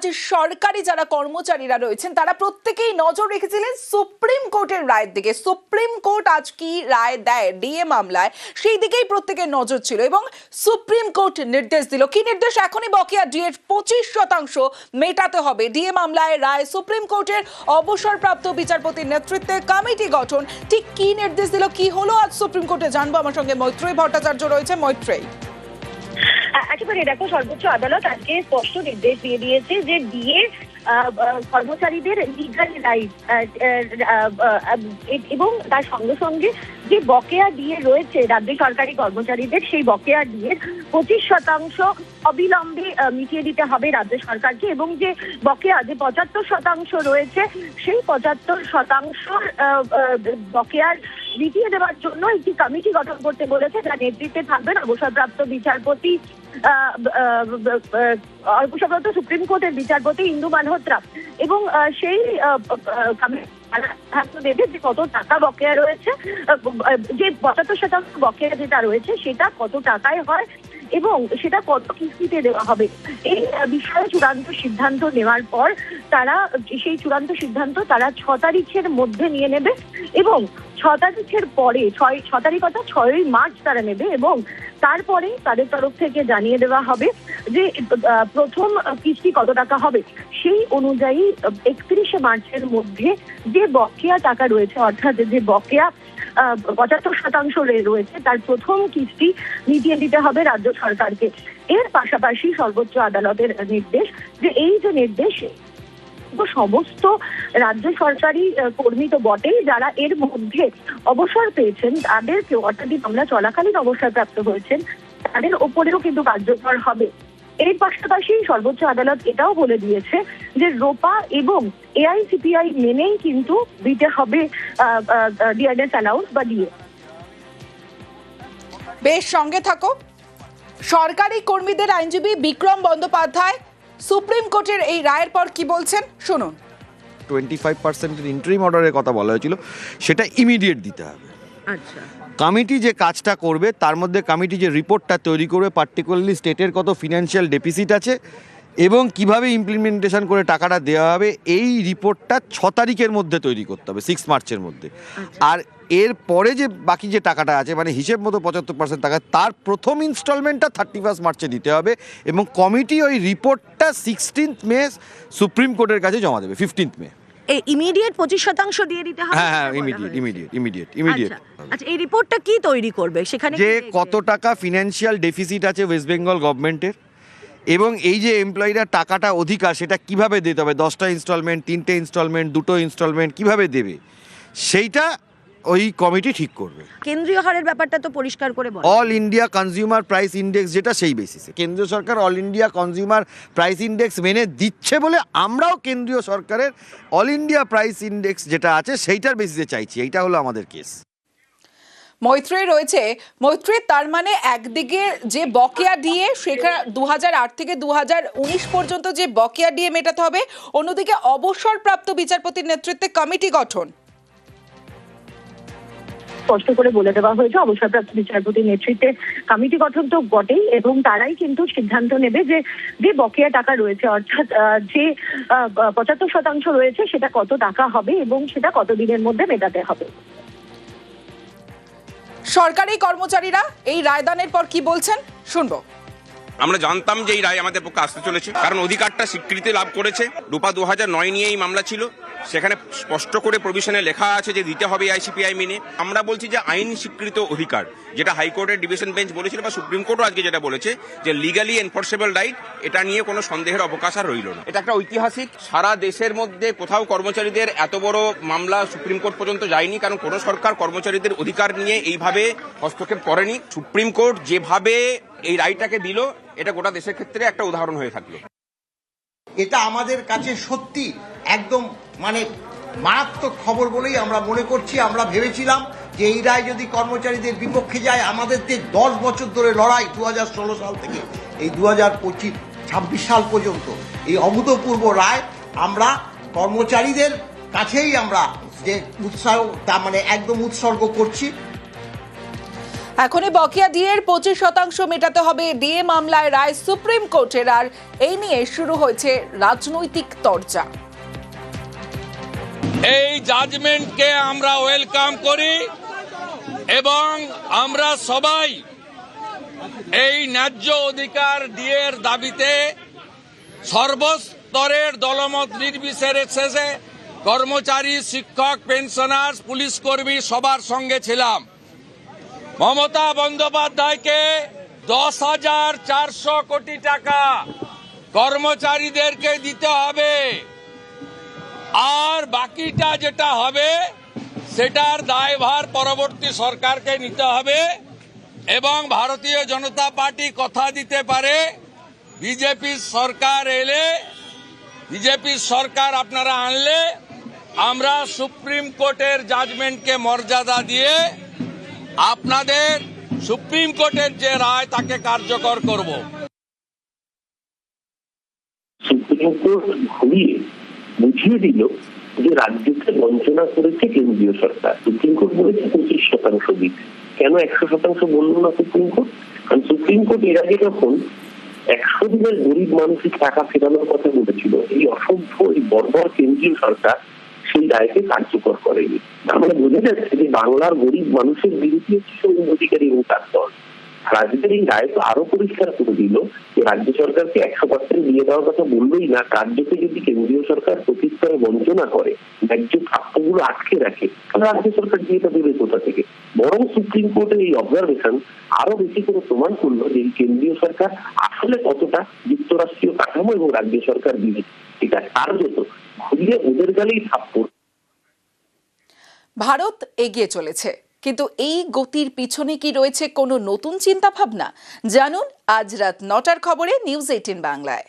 আজ সরকারি যারা কর্মচারীরা রয়েছেন, তারা প্রত্যেকেই নজর রেখেছিলেন সুপ্রিম কোর্টের রায়ের দিকে। সুপ্রিম কোর্ট আজ কি রায় দেয়? ডিএ মামলায় সেই দিকেই প্রত্যেকের নজর ছিল এবং সুপ্রিম কোর্ট নির্দেশ দিল। কি নির্দেশ? এখনই বকেয়া ডিএর পঁচিশ শতাংশ মেটাতে হবে। ডিএ মামলায় রায় সুপ্রিম কোর্টের অবসরপ্রাপ্ত বিচারপতির নেতৃত্বে কমিটি গঠন। ঠিক কি নির্দেশ দিল? কি হলো? আজ সুপ্রিম কোর্টে জানব। আমার সঙ্গে মৈত্রী ভট্টাচার্য রয়েছে। মৈত্রেয়ী। আ- একেবারে দেখো সর্বোচ্চ আদালত আজকে স্পষ্ট নির্দেশ দিয়ে দিয়েছে যে ডিএ কর্মচারীদের লিগাল রাইট এবং তার সঙ্গে সঙ্গে যে বকেয়া দিয়ে রয়েছে রাজ্য সরকারি কর্মচারীদের, সেই বকেয়া দিয়ে পঁচিশ শতাংশ অবিলম্বে মিটিয়ে দিতে হবে রাজ্য সরকারকে এবং যে বকেয়া, যে পঁচাত্তর শতাংশ রয়েছে, সেই পঁচাত্তর শতাংশ বকেয়ার মিটিয়ে দেওয়ার জন্য একটি কমিটি গঠন করতে বলেছে, যার নেতৃত্বে থাকবেন অবসরপ্রাপ্ত বিচারপতি অবসরপ্রাপ্ত সুপ্রিম কোর্টের বিচারপতি ইন্দু মালহোত্রা এবং সেই দেবে যে কত টাকা বকেয়া রয়েছে যে পঁচাত্তর শতাংশ বকেয়া যেটা রয়েছে সেটা কত টাকায় হয় এবং সেটা কত কিস্তিতে দেওয়া হবে? এই বিষয়ে চূড়ান্ত সিদ্ধান্ত নেওয়ার পর তারা, সেই চূড়ান্ত সিদ্ধান্ত তারা ছ তারিখের মধ্যে নিয়ে নেবে এবং ছ তারিখের পরে, ছয়, ছ তারিখ অর্থাৎ ছয়ই মার্চ তারা নেবে এবং তারপরে তাদের তরফ থেকে জানিয়ে দেওয়া হবে যে প্রথম কিস্তি কত টাকা হবে? সেই অনুযায়ী একত্রিশে মার্চের মধ্যে যে বকেয়া টাকা রয়েছে, অর্থাৎ যে বকেয়া পঁচাত্তর শতাংশ রয়েছে, তার প্রথম কিস্তি মিটিয়ে দিতে হবে রাজ্য সরকারকে। এর পাশাপাশি সর্বোচ্চ আদালতের নির্দেশ যে এই যে নির্দেশ সমস্ত রাজ্য সরকারি কর্মী তো বটেই, যারা এর মধ্যে অবসর পেয়েছেন তাদেরকে অর্থাৎ মামলা চলাকালীন অবসরপ্রাপ্ত হয়েছেন, তাদের ওপরেও কিন্তু কার্যকর হবে। এর পাশাপাশি সর্বোচ্চ আদালত এটাও বলে দিয়েছে যে রোপা এবং এআইসিপিআই মেনেই কিন্তু দিতে হবে ডিআরএস অ্যালাউন্স বা ডিএ বেশ সঙ্গে থাকো। সরকারি কর্মীদের আইনজীবী বিক্রম বন্দ্যোপাধ্যায় সুপ্রিম কোর্টের এই রায়ের পর কি বলছেন? শুনুন। টোয়েন্টি ফাইভ পার্সেন্টের ইন্টারিম অর্ডারের কথা বলা হয়েছিল সেটা ইমিডিয়েট দিতে হবে। কমিটি যে কাজটা করবে তার মধ্যে কমিটি যে রিপোর্টটা তৈরি করবে পার্টিকুলারলি স্টেটের কত ফিনান্সিয়াল ডেফিসিট আছে এবং কীভাবে ইমপ্লিমেন্টেশন করে টাকাটা দেওয়া হবে এই রিপোর্টটা ছ তারিখের মধ্যে তৈরি করতে হবে সিক্স মার্চের মধ্যে। আর এর পরে যে বাকি যে টাকাটা আছে মানে হিসেব মতো পঁচাত্তর পার্সেন্ট টাকা তার প্রথম ইনস্টলমেন্টটা থার্টি ফার্স্ট মার্চে দিতে হবে এবং কমিটি ওই রিপোর্টটা সিক্সটিন্থ মে সুপ্রিম কোর্টের কাছে জমা দেবে ফিফটিন্থ মে। ইমিডিয়েট পঁচিশ শতাংশ দিয়ে দিতে হবে হ্যাঁ হ্যাঁ ইমিডিয়েট ইমিডিয়েট ইমিডিয়েট ইমিডিয়েট আচ্ছা, আচ্ছা এই রিপোর্টটা কি তৈরি করবে? সেখানে যে কত টাকা ফিনান্সিয়াল ডেফিসিট আছে ওয়েস্ট বেঙ্গল গভর্নমেন্টের এবং এই যে এমপ্লয়িরা টাকাটা অধিকার সেটা কীভাবে দিতে হবে? দশটা ইনস্টলমেন্ট তিনটে ইনস্টলমেন্ট দুটো ইনস্টলমেন্ট কীভাবে দেবে? সেইটা ওই কমিটি ঠিক করবে। কেন্দ্রীয় হারের ব্যাপারটা তো পরিষ্কার করে বল। All India consumer price index যেটা সেই বেসিসে কেন্দ্রীয় সরকার all India consumer price index মেনে দিচ্ছে বলে আমরাও কেন্দ্রীয় সরকারের অল ইন্ডিয়া প্রাইস ইন্ডেক্স যেটা আছে সেইটার বেসিসে চাইছি। এইটা হলো আমাদের কেস মৈত্রী রয়েছে। মৈত্রী তার মানে একদিকে যে বকেয়া দিয়ে সেখানে দু আট থেকে দু হাজার উনিশ পর্যন্ত যে বকেয়া দিয়ে মেটাতে হবে অন্যদিকে অবসরপ্রাপ্ত বিচারপতির নেতৃত্বে কমিটি গঠন। স্পষ্ট করে বলে দেওয়া হয়েছে। অবসরপ্রাপ্ত বিচারপতির নেতৃত্বে কমিটি গঠন তো বটেই এবং তারাই কিন্তু সিদ্ধান্ত নেবে যে যে বকেয়া টাকা রয়েছে অর্থাৎ যে পঁচাত্তর শতাংশ রয়েছে সেটা কত টাকা হবে এবং সেটা কত দিনের মধ্যে মেটাতে হবে। সরকারি কর্মচারীরা এই রায়দানের পর কি বলছেন? শুনব। আমরা জানতাম যে এই রায় আমাদের পক্ষে আসতে চলেছে কারণ অধিকারটা স্বীকৃতি লাভ করেছে। রূপা দু হাজার নয় নিয়ে এই মামলা ছিল। সেখানে স্পষ্ট করে প্রভিশনে লেখা আছে যে দিতে হবে আইসিপিআই মেনে। আমরা বলছি যে আইন স্বীকৃত অধিকার যেটা হাইকোর্টের ডিভিশন বেঞ্চ বলেছিল বা সুপ্রিম কোর্টও আজকে যেটা বলেছে যে লিগালি এনফোর্সেবল রাইট এটা নিয়ে কোনো সন্দেহের অবকাশ আর রইল না। এটা একটা ঐতিহাসিক সারা দেশের মধ্যে কোথাও কর্মচারীদের এত বড় মামলা সুপ্রিম কোর্ট পর্যন্ত যায়নি কারণ কোনো সরকার কর্মচারীদের অধিকার নিয়ে এইভাবে হস্তক্ষেপ করেনি। সুপ্রিম কোর্ট যেভাবে এই রায়টাকে দিল এটা গোটা দেশের ক্ষেত্রে একটা উদাহরণ হয়ে থাকল। এটা আমাদের কাছে সত্যি একদম মানে মারাত্মক খবর বলেই আমরা মনে করছি, আমরা ভেবেছিলাম যে এই রায় যদি কর্মচারীদের বিপক্ষে যায় আমাদের যে দশ বছর ধরে লড়াই দু হাজার ষোলো সাল থেকে এই দু হাজার পঁচিশ, ছাব্বিশ সাল পর্যন্ত। এই অভূতপূর্ব রায় আমরা কর্মচারীদের কাছেই আমরা যে উৎসাহ, তা মানে একদম উৎসর্গ করছি। এখনই বকেয়া ডিএর পঁচিশ শতাংশ মেটাতে হবে ডিএ মামলায় রায় সুপ্রিম কোর্টের, আর এই নিয়ে শুরু হয়েছে রাজনৈতিক তরজা। এই জাজমেন্টকে আমরা ওয়েলকাম করি এবং আমরা সবাই এই ন্যায্য অধিকার ডিএর দাবিতে সর্বস্তরের দলমত নির্বিশেষে কর্মচারী, শিক্ষক পেনশনার্স পুলিশ কর্মী সবার সঙ্গে ছিলাম। মমতা বন্দ্যোপাধ্যায়কে দশ হাজার চারশো কোটি টাকা কর্মচারীদেরকে দিতে হবে। আর বাকিটা যেটা হবে, সেটার দায়ভার পরবর্তী সরকারকে নিতে হবে এবং ভারতীয় জনতা পার্টি কথা দিতে পারে। বিজেপির সরকার এলে বিজেপির সরকার আপনারা আনলে, আমরা সুপ্রিম কোর্টের জাজমেন্টকে মর্যাদা দিয়ে আপনাদের সুপ্রিম কোর্টের যে রায়, তাকে কার্যকর করব। সুপ্রিম কোর্ট বুঝিয়ে দিল যে রাজ্যকে বঞ্চনা করেছে কেন্দ্রীয় সরকার। সুপ্রিম কোর্ট বলেছে পঁচিশ শতাংশ দিতে কেন একশো শতাংশ বলল না সুপ্রিম কোর্ট কারণ সুপ্রিম কোর্ট এর আগে যখন একশো দিনের গরিব মানুষের টাকা ফেরানোর কথা বলেছিল, এই অসভ্য, এই বর্বর কেন্দ্রীয় সরকার সেই রায়কে কার্যকর করেনি। তার মানে বোঝা যাচ্ছে যে বাংলার গরিব মানুষের বিরুদ্ধে হচ্ছে অধিকারী এবং তার দল। আর আজকের এই রায় তো আরও পরিষ্কার করে দিল যে রাজ্য সরকারকে একশো পার্সেন্ট দিয়ে দেওয়ার কথা বললোই না রাজ্যকে যদি কেন্দ্রীয় সরকার প্রতিস্তরে বঞ্চনা করে, ন্যায্য প্রাপ্যগুলো আটকে রাখে, তাহলে রাজ্য সরকার দিয়ে তা দেবে কোথা থেকে? বরং সুপ্রিম কোর্টের এই অবজারভেশন আরও বেশি করে প্রমাণ করল যে কেন্দ্রীয় সরকার আসলে কতটা যুক্তরাষ্ট্রীয় কাঠামো এবং রাজ্য সরকার বিরোধী। এটা কার্যত ঘুরিয়ে ওদের গালেই থাপ্পড়। ভারত এগিয়ে চলেছে। কিন্তু এই গতির পিছনে কি রয়েছে কোনো নতুন চিন্তাভাবনা? জানুন আজ রাত নটার খবরে নিউজ এইটিন বাংলায়।